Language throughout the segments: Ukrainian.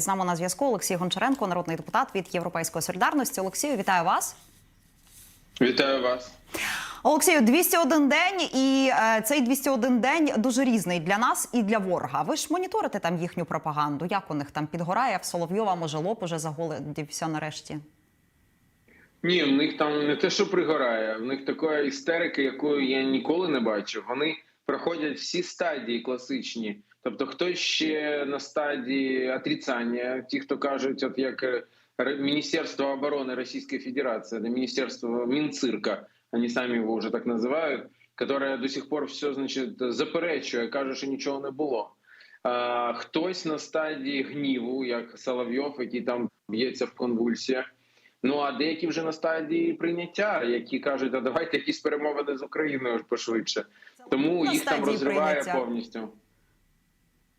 З нами на зв'язку Олексій Гончаренко, народний депутат від Європейської солідарності. Олексію, вітаю вас. Вітаю вас. Олексію, 201 день, і е, цей 201 день дуже різний для нас і для ворога. Ви ж моніторите там їхню пропаганду. Як у них там підгорає в Соловйова, може лоб уже заголодівся нарешті. Ні, в них там не те, що пригорає, в них така істерика, якої я ніколи не бачив. Вони проходять всі стадії класичні. Тобто, хтось ще на стадії отрицання, ті, хто кажуть, от як е, Міністерство оборони Російської Федерації, Міністерство Мінцирка, вони самі його вже так називають, яке до сих пор все значить заперечує, каже, що нічого не було. А, хтось на стадії гніву, як Соловйов, який там б'ється в конвульсіях. Ну а деякі вже на стадії прийняття, які кажуть, а давайте якісь перемовини з Україною пошвидше. Тому їх там розриває прийняття. повністю.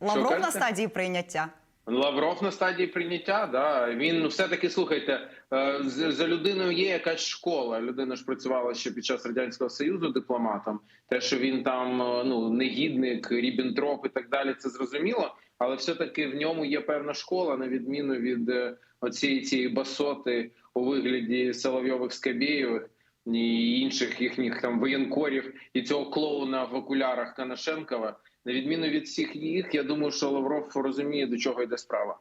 Лавров на стадії прийняття. Лавров на стадії прийняття, да він все таки слухайте е, за людиною є якась школа. Людина ж працювала ще під час радянського союзу дипломатом. Те, що він там е, ну негідник, рібінтроп і так далі, це зрозуміло. Але все таки в ньому є певна школа, на відміну від е, оцієї цієї басоти у вигляді Соловйових Скабєєвих і інших їхніх там воєнкорів і цього клоуна в окулярах Канашенкова. На відміну від всіх їх, я думаю, що Лавров розуміє, до чого йде справа.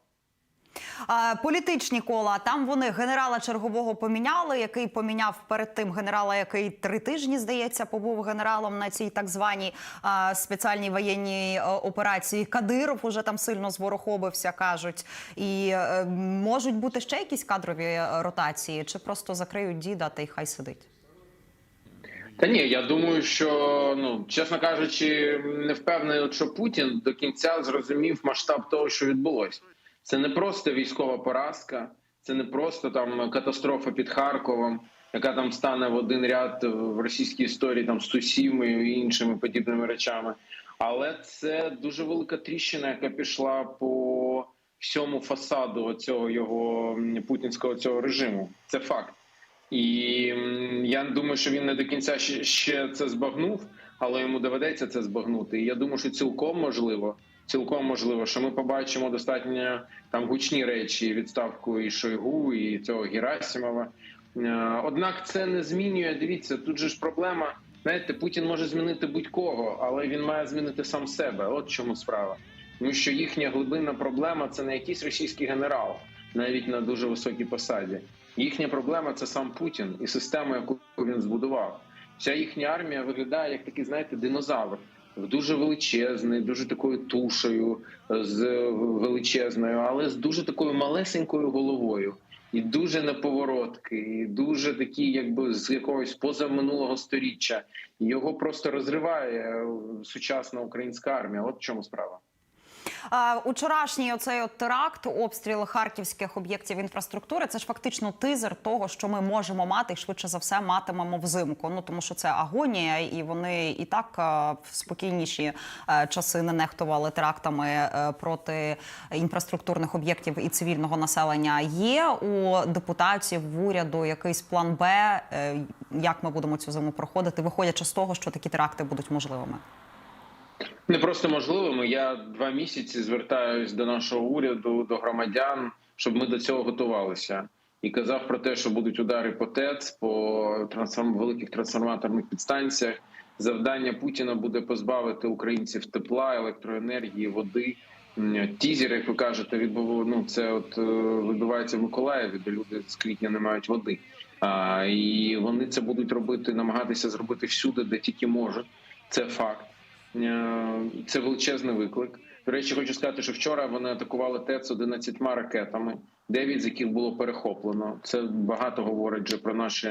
А, політичні кола там вони генерала чергового поміняли, який поміняв перед тим генерала, який три тижні здається побув генералом на цій так званій а, спеціальній воєнній е, операції. Кадиров уже там сильно зворохобився, кажуть. І е, можуть бути ще якісь кадрові е, ротації, чи просто закриють діда та й хай сидить. Та ні, я думаю, що ну чесно кажучи, не впевнений, що Путін до кінця зрозумів масштаб того, що відбулося. Це не просто військова поразка, це не просто там катастрофа під Харковом, яка там стане в один ряд в російській історії там з Тусімою і іншими подібними речами. Але це дуже велика тріщина, яка пішла по всьому фасаду цього його путінського цього режиму. Це факт. І я думаю, що він не до кінця ще, ще це збагнув, але йому доведеться це збагнути. І я думаю, що цілком можливо, цілком можливо, що ми побачимо достатньо там гучні речі, відставку і Шойгу, і цього Герасимова. Е, Однак це не змінює. Дивіться, тут же ж проблема. Знаєте, Путін може змінити будь-кого, але він має змінити сам себе. От чому справа. Тому що їхня глибинна проблема це не якийсь російський генерал, навіть на дуже високій посаді. Їхня проблема це сам Путін і система, яку він збудував. Вся їхня армія виглядає як такий, знаєте, динозавр. Дуже величезний, дуже такою тушею, з величезною, але з дуже такою малесенькою головою, і дуже неповоротки, і дуже такі, якби з якогось позаминулого сторіччя. Його просто розриває е, сучасна українська армія. От в чому справа. Учорашній оцей от теракт, обстріл харківських об'єктів інфраструктури. Це ж фактично тизер того, що ми можемо мати і швидше за все матимемо взимку. Ну тому що це агонія, і вони і так е, в спокійніші е, часи не нехтували терактами е, проти інфраструктурних об'єктів і цивільного населення. Є у депутатів в уряду якийсь план Б, як ми будемо цю зиму проходити, виходячи з того, що такі теракти будуть можливими. Не просто можливими. Я два місяці звертаюсь до нашого уряду, до громадян, щоб ми до цього готувалися. І казав про те, що будуть удари по ТЕЦ, по трансформ... великих трансформаторних підстанціях. Завдання Путіна буде позбавити українців тепла, електроенергії, води. Тізер, як ви кажете, відбув... ну, це от е, відбувається в Миколаєві, де люди з квітня не мають води. А, і вони це будуть робити, намагатися зробити всюди, де тільки можуть. Це факт. Е, Це величезний виклик. До речі, хочу сказати, що вчора вони атакували ТЕЦ 11 ракетами, 9 з яких було перехоплено. Це багато говорить вже про нашу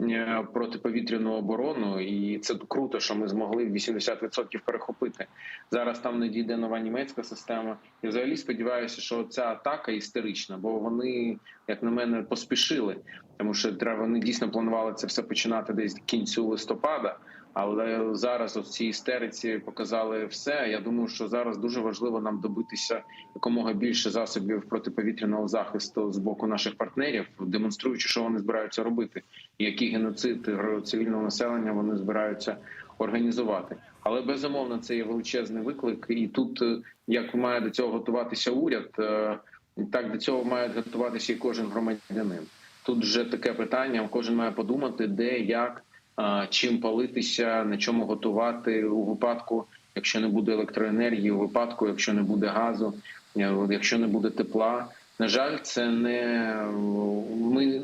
е, протиповітряну оборону, і це круто, що ми змогли 80% перехопити. Зараз там не дійде нова німецька система. І взагалі сподіваюся, що ця атака істерична, бо вони, як на мене, поспішили, тому що треба вони дійсно планували це все починати десь кінцю листопада. Але зараз у цій істериці показали все. Я думаю, що зараз дуже важливо нам добитися якомога більше засобів протиповітряного захисту з боку наших партнерів, демонструючи, що вони збираються робити, і який геноцид цивільного населення вони збираються організувати. Але безумовно це є величезний виклик, і тут е, як має до цього готуватися уряд. е, так до цього має готуватися і кожен громадянин. Тут вже таке питання. Кожен має подумати, де, як, чим палитися, на чому готувати у випадку, якщо не буде електроенергії, у випадку, якщо не буде газу, е, якщо не буде тепла. На жаль, це не ми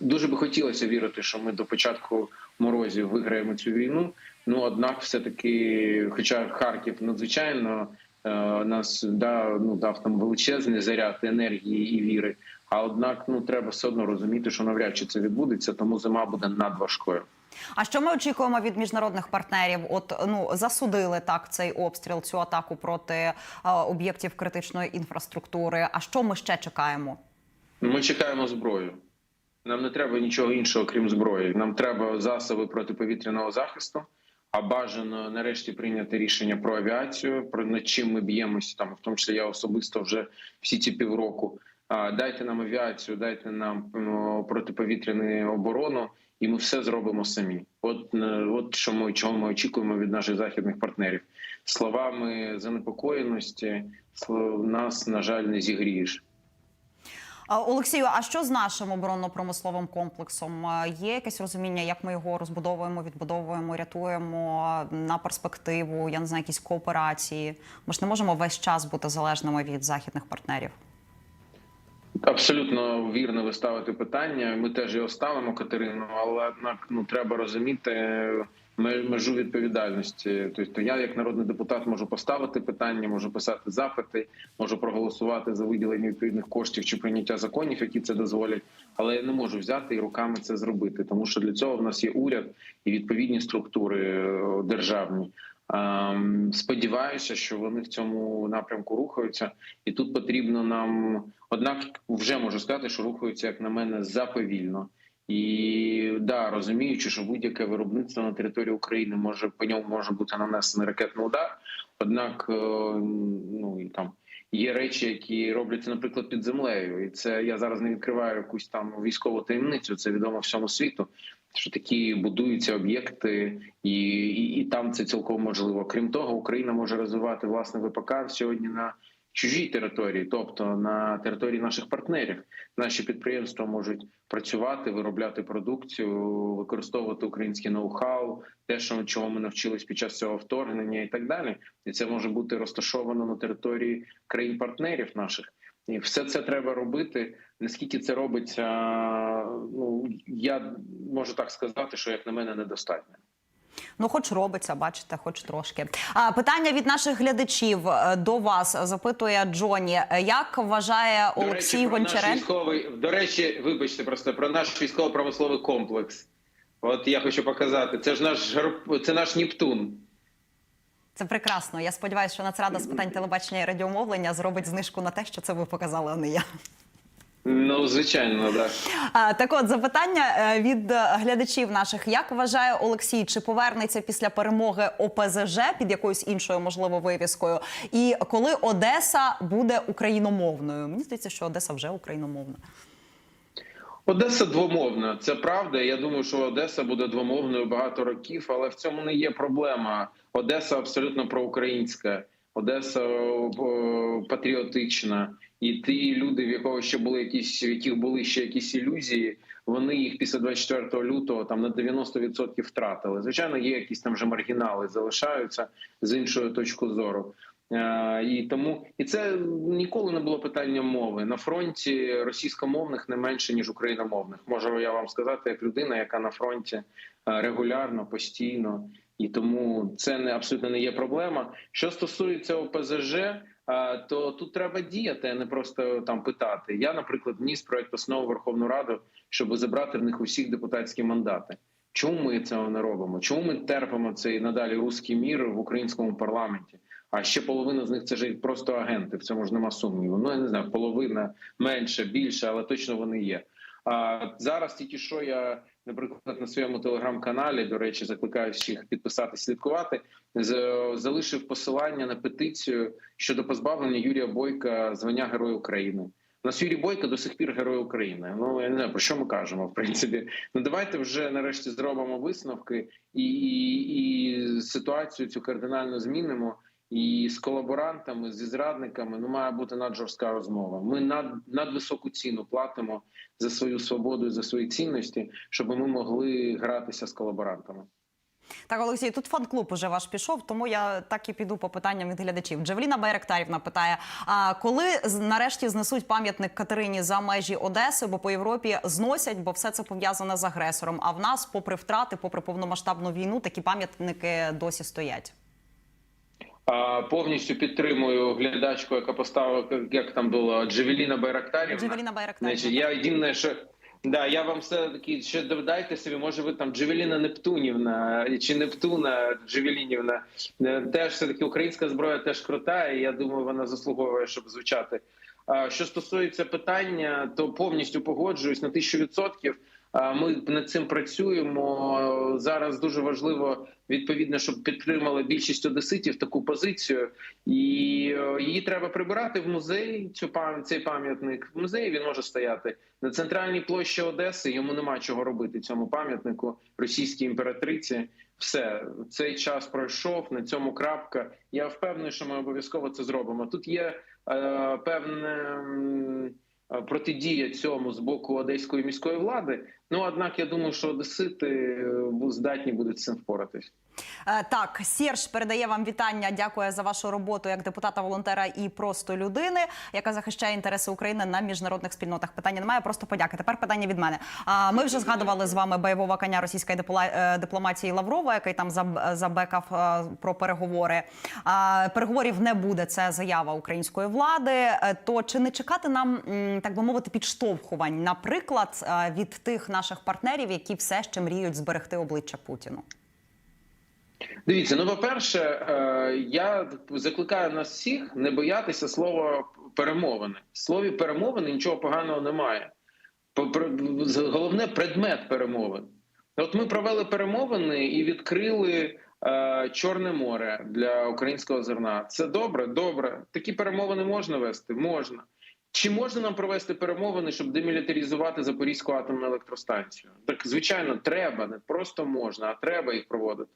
дуже би хотілося вірити, що ми до початку морозів виграємо цю війну. Ну однак, все таки, хоча Харків надзвичайно е, нас да, ну, дав там величезний заряд енергії і віри. А однак, ну треба все одно розуміти, що навряд чи це відбудеться, тому зима буде надважкою. А що ми очікуємо від міжнародних партнерів? От ну засудили так цей обстріл, цю атаку проти е, об'єктів критичної інфраструктури. А що ми ще чекаємо? Ми чекаємо зброю. Нам не треба нічого іншого, крім зброї. Нам треба засоби протиповітряного захисту. А бажано нарешті прийняти рішення про авіацію, про над чим ми б'ємося там, в тому числі я особисто вже всі ці півроку. Дайте нам авіацію, дайте нам ну, протиповітряну оборону, і ми все зробимо самі. От е, от що ми чого ми очікуємо від наших західних партнерів. Словами занепокоєності слов- нас на жаль не зігрієш. Олексію, а що з нашим оборонно-промисловим комплексом? Е, Є якесь розуміння, як ми його розбудовуємо, відбудовуємо, рятуємо на перспективу? Я не знаю, якісь кооперації. Ми ж не можемо весь час бути залежними від західних партнерів. Абсолютно вірно ви ставите питання. Ми теж його ставимо, Катерину, але однак ну треба розуміти ме- межу відповідальності. Тобто, я, як народний депутат, можу поставити питання, можу писати запити, можу проголосувати за виділення відповідних коштів чи прийняття законів, які це дозволять. Але я не можу взяти і руками це зробити, тому що для цього в нас є уряд і відповідні структури е, державні. Ем, Сподіваюся, що вони в цьому напрямку рухаються, і тут потрібно нам однак вже можу сказати, що рухаються, як на мене, заповільно. І да, розуміючи, що будь-яке виробництво на території України може по ньому може бути нанесений ракетний удар. Однак, е, ну і там є речі, які робляться, наприклад, під землею, і це я зараз не відкриваю якусь там військову таємницю. Це відомо всьому світу. Що такі будуються об'єкти, і, і, і там це цілком можливо. Крім того, Україна може розвивати власне ВПК сьогодні на чужій території, тобто на території наших партнерів. Наші підприємства можуть працювати, виробляти продукцію, використовувати українське ноу-хау, те, що чого ми навчились під час цього вторгнення, і так далі. І це може бути розташовано на території країн-партнерів наших. І все це треба робити. Наскільки це робиться, ну я можу так сказати, що як на мене недостатньо. Ну, хоч робиться, бачите, хоч трошки. А питання від наших глядачів е, до вас запитує Джоні. Е, Як вважає До Олексій речі, наш Гончаренко? військовий до речі, вибачте, просто про наш військово-промисловий комплекс. От я хочу показати. Це ж наш це наш Нептун. Це прекрасно. Я сподіваюся, що Нацрада з питань телебачення і радіомовлення зробить знижку на те, що це ви показали, а не я. Ну, звичайно, да. А, так от запитання е, від глядачів наших: як вважає Олексій, чи повернеться після перемоги ОПЗЖ під якоюсь іншою можливо вивіскою? І коли Одеса буде україномовною? Мені здається, що Одеса вже україномовна. Одеса двомовна, це правда. Я думаю, що Одеса буде двомовною багато років, але в цьому не є проблема. Одеса абсолютно проукраїнська, Одеса патріотична. І ті люди, в якого ще були якісь, в яких були ще якісь ілюзії, вони їх після 24 лютого там на 90% втратили. Звичайно, є якісь там вже маргінали, залишаються з іншої точки зору. Е, І тому і це ніколи не було питанням мови на фронті російськомовних не менше ніж україномовних. Можу я вам сказати, як людина, яка на фронті е, регулярно, постійно, і тому це не абсолютно не є проблема. Що стосується ОПЗЖ, е, то тут треба діяти, а не просто там питати. Я, наприклад, вніс проект основу Верховну Раду, щоб забрати в них усіх депутатські мандати. Чому ми цього не робимо? Чому ми терпимо цей надалі руський мір в українському парламенті? А ще половина з них це ж просто агенти. В цьому ж нема сумніву. Ну я не знаю, половина менше, більше, але точно вони є. А зараз тільки що я, наприклад, на своєму телеграм-каналі, до речі, закликаю всіх підписати, слідкувати. Залишив посилання на петицію щодо позбавлення Юрія Бойка звання Героя України. Нас Юрій Бойко до сих пір Герой України. Ну я не знаю про що ми кажемо. В принципі, ну давайте вже нарешті зробимо висновки і, і, і ситуацію цю кардинально змінимо. І з колаборантами, зі зрадниками ну має бути наджорстка розмова. Ми над надвисоку ціну платимо за свою свободу і за свої цінності, щоб ми могли гратися з колаборантами. Так, Олексій, тут фан-клуб уже ваш пішов, тому я так і піду по питанням від глядачів. Джавеліна Байректарівна питає: а коли нарешті знесуть пам'ятник Катерині за межі Одеси, бо по Європі зносять, бо все це пов'язане з агресором. А в нас, попри втрати, попри повномасштабну війну, такі пам'ятники досі стоять. Повністю підтримую глядачку, яка поставила як там було Джевеліна Байрактарівна. Джавеліна Байректарівна. Значить, я єдине, що да, я вам все таки ще додайте собі, може ви там Джевеліна Нептунівна чи Нептуна Джевелінівна. Е, Теж все таки українська зброя теж крута, і я думаю, вона заслуговує, щоб звучати. Що стосується питання, то повністю погоджуюсь на тисячу відсотків. Ми над цим працюємо зараз. Дуже важливо відповідно, щоб підтримали більшість одеситів таку позицію, і е, її треба прибирати в музей. Цю цей пам'ятник в музеї він може стояти на центральній площі Одеси. Йому нема чого робити цьому пам'ятнику російській імператриці. Все цей час пройшов. На цьому крапка. Я впевнений, що ми обов'язково це зробимо. Тут є е, певне. Е, Протидія цьому з боку одеської міської влади. Ну однак я думаю, що одесити е, здатні будуть з цим впоратись. Е, Так, Серж передає вам вітання. Дякує за вашу роботу як депутата, волонтера і просто людини, яка захищає інтереси України на міжнародних спільнотах. Питання немає, просто подяки. Тепер питання від мене. А ми вже згадували з вами бойового коня російської е, дипломатії Лаврова, який там забекав про переговори. Переговорів не буде. Це заява української влади. То чи не чекати нам так би мовити підштовхувань, наприклад, від тих наших партнерів, які все ще мріють зберегти обличчя Путіну? Дивіться, ну по-перше, е, я закликаю нас всіх не боятися слова перемовини. В слові перемовини нічого поганого немає. Головне предмет перемовин. От ми провели перемовини і відкрили е, Чорне море для українського зерна. Це добре, добре. Такі перемовини можна вести? Можна. Чи можна нам провести перемовини, щоб демілітаризувати Запорізьку атомну електростанцію? Так звичайно, треба, не просто можна, а треба їх проводити.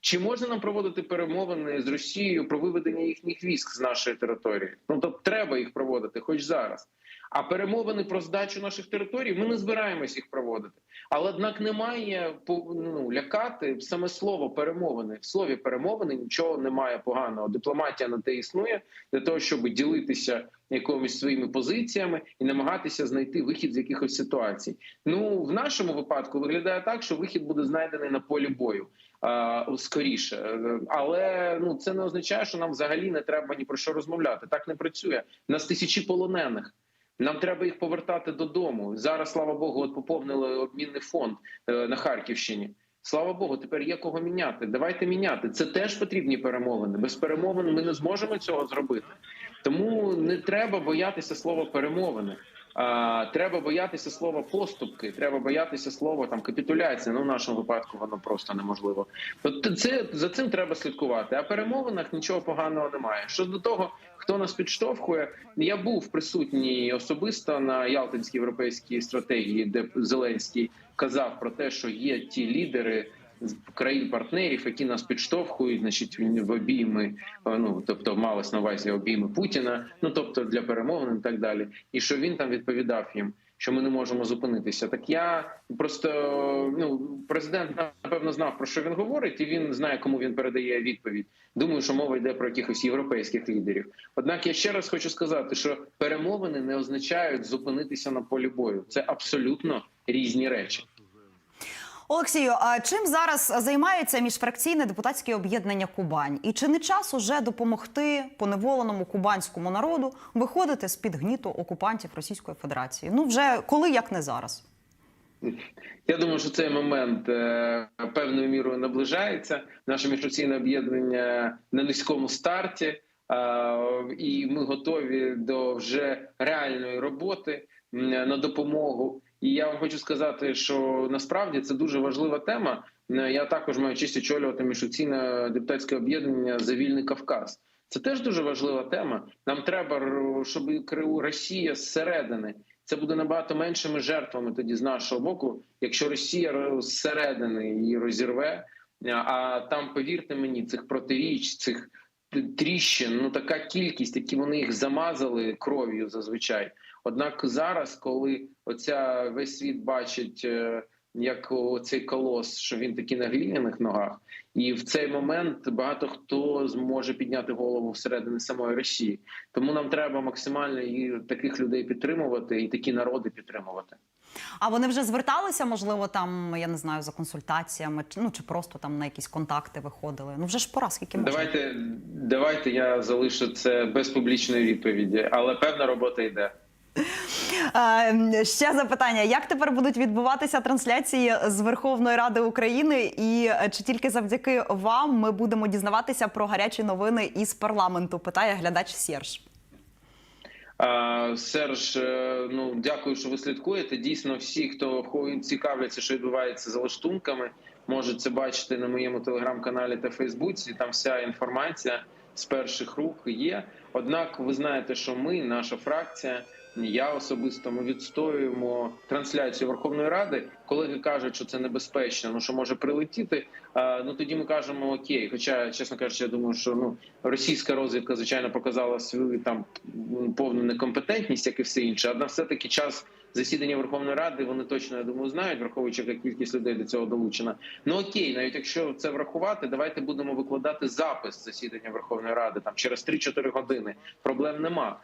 Чи можна нам проводити перемовини з Росією про виведення їхніх військ з нашої території? Ну тобто треба їх проводити, хоч зараз. А перемовини про здачу наших територій ми не збираємось їх проводити. Але однак немає ну, лякати саме слово перемовини. В слові перемовини нічого немає поганого. Дипломатія на те існує для того, щоб ділитися якимись своїми позиціями і намагатися знайти вихід з якихось ситуацій. Ну в нашому випадку виглядає так, що вихід буде знайдений на полі бою. Скоріше, але ну це не означає, що нам взагалі не треба ні про що розмовляти. Так не працює. У нас тисячі полонених. Нам треба їх повертати додому. Зараз, слава Богу, от поповнили обмінний фонд е, на Харківщині. Слава Богу, тепер є кого міняти. Давайте міняти. Це теж потрібні перемовини. Без перемовин ми не зможемо цього зробити. Тому не треба боятися слова перемовини. Треба боятися слова поступки. Треба боятися слова там капітуляція. Ну в нашому випадку воно просто неможливо. От це за цим треба слідкувати. А перемовинах нічого поганого немає. Щодо того, хто нас підштовхує, я був присутній особисто на Ялтинській європейській стратегії, де Зеленський казав про те, що є ті лідери країн-партнерів, які нас підштовхують, значить в обійми, е, ну тобто малось на увазі обійми Путіна, ну тобто для перемовин і так далі. І що він там відповідав їм, що ми не можемо зупинитися. Так я просто ну президент напевно знав про що він говорить, і він знає, кому він передає відповідь. Думаю, що мова йде про якихось європейських лідерів. Однак я ще раз хочу сказати, що перемовини не означають зупинитися на полі бою. Це абсолютно різні речі. Олексію, а чим зараз займається міжфракційне депутатське об'єднання Кубань? І чи не час уже допомогти поневоленому кубанському народу виходити з під гніту окупантів Російської Федерації? Ну вже коли як не зараз? Я думаю, що цей момент е, певною мірою наближається. Наше міжфракційне об'єднання на низькому старті, е, і ми готові до вже реальної роботи на допомогу. І я вам хочу сказати, що насправді це дуже важлива тема. Е, Я також маю честь очолювати міжфракційне депутатське об'єднання за вільний Кавказ. Це теж дуже важлива тема. Нам треба, щоб Росія зсередини. Це буде набагато меншими жертвами тоді з нашого боку, якщо Росія зсередини її розірве. А там, повірте мені, цих протиріч, цих тріщин, ну така кількість, які вони їх замазали кров'ю зазвичай. Однак зараз, коли оця весь світ бачить. е, Як цей колос, що він такий на глиняних ногах, і в цей момент багато хто зможе підняти голову всередині самої Росії. Тому нам треба максимально і таких людей підтримувати, і такі народи підтримувати. А вони вже зверталися, можливо, там я не знаю за консультаціями, ну чи просто там на якісь контакти виходили. Ну вже ж пора, скільки можна. Давайте, давайте я залишу це без публічної відповіді, але певна робота йде. Ще запитання: як тепер будуть відбуватися трансляції з Верховної Ради України, і е, чи тільки завдяки вам ми будемо дізнаватися про гарячі новини із парламенту? Питає глядач Серж. Серж, е, ну дякую, що ви слідкуєте. Дійсно, всі, хто цікавляться, що відбувається за лаштунками, можуть це бачити на моєму телеграм-каналі та Фейсбуці. Там вся інформація з перших рук є. Однак, ви знаєте, що ми, наша фракція, я особисто ми відстоюємо трансляцію Верховної Ради. Колеги кажуть, що це небезпечно, ну що може прилетіти. Ну тоді ми кажемо окей. Хоча, чесно кажучи, я думаю, що ну російська розвідка звичайно показала свою там повну некомпетентність, як і все інше. Однак, все таки час засідання Верховної Ради вони точно я думаю знають, враховуючи яка кількість людей до цього долучена. Ну окей, навіть якщо це врахувати, давайте будемо викладати запис засідання Верховної Ради там через 3-4 години. Проблем нема.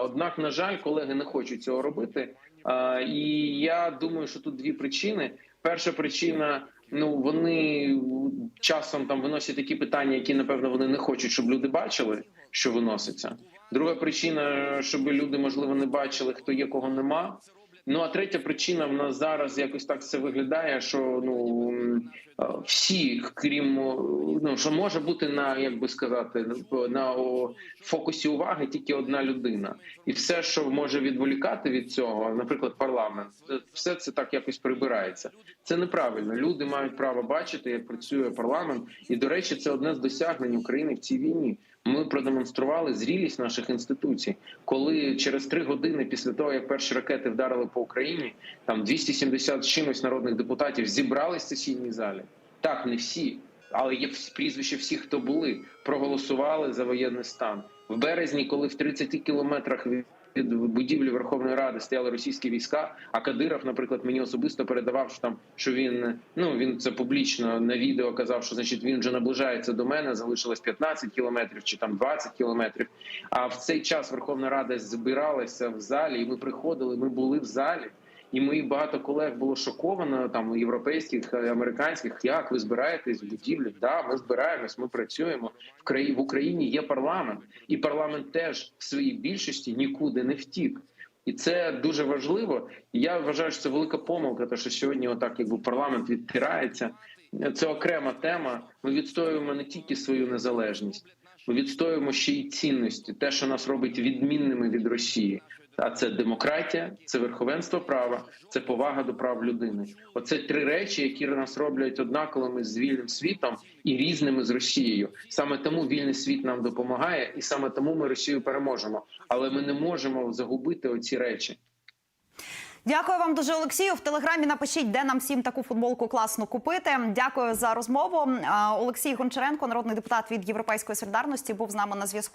Однак, на жаль, колеги не хочуть цього робити. І я думаю, що тут дві причини. Перша причина. Ну вони часом там виносять такі питання, які напевно вони не хочуть, щоб люди бачили, що виноситься. Друга причина, щоб люди можливо не бачили, хто є, кого нема. Ну а третя причина в нас зараз якось так це виглядає, що ну е, всі, крім ну що може бути на як би сказати, на о, фокусі уваги тільки одна людина, і все, що може відволікати від цього, наприклад, парламент, е, все це так якось прибирається. Це неправильно. Люди мають право бачити, як працює парламент, і до речі, це одне з досягнень України в цій війні. Ми продемонстрували зрілість наших інституцій, коли через три години після того, як перші ракети вдарили по Україні, там 270 з чимось народних депутатів зібрались в сесійній залі. Так, не всі, але є прізвища всіх, хто були, проголосували за воєнний стан в березні, коли в 30 кілометрах від від будівлі Верховної Ради стояли російські війська. А Кадиров, наприклад, мені особисто передавав, що там що він ну він це публічно на відео казав, що значить він вже наближається до мене. Залишилось 15 кілометрів чи там 20 кілометрів. А в цей час Верховна Рада збиралася в залі, і ми приходили. Ми були в залі. І мої багато колег було шоковано там європейських, е, американських. Як ви збираєтесь в будівлі? Да, ми збираємось, ми працюємо в країні в Україні. Є парламент, і парламент теж в своїй більшості нікуди не втік. І це дуже важливо. Я вважаю, що це велика помилка, те, що сьогодні, отак, якби парламент відтирається. Це окрема тема. Ми відстоюємо не тільки свою незалежність, ми відстоюємо ще й цінності, те, що нас робить відмінними від Росії. А це демократія, це верховенство права, це повага до прав людини. Оце три речі, які нас роблять однаковими з вільним світом і різними з Росією. Саме тому вільний світ нам допомагає, і саме тому ми Росію переможемо. Але ми не можемо загубити оці речі. Дякую вам дуже, Олексію. В телеграмі напишіть, де нам всім таку футболку класно купити. Дякую за розмову. Олексій Гончаренко, народний депутат від Європейської солідарності, був з нами на зв'язку.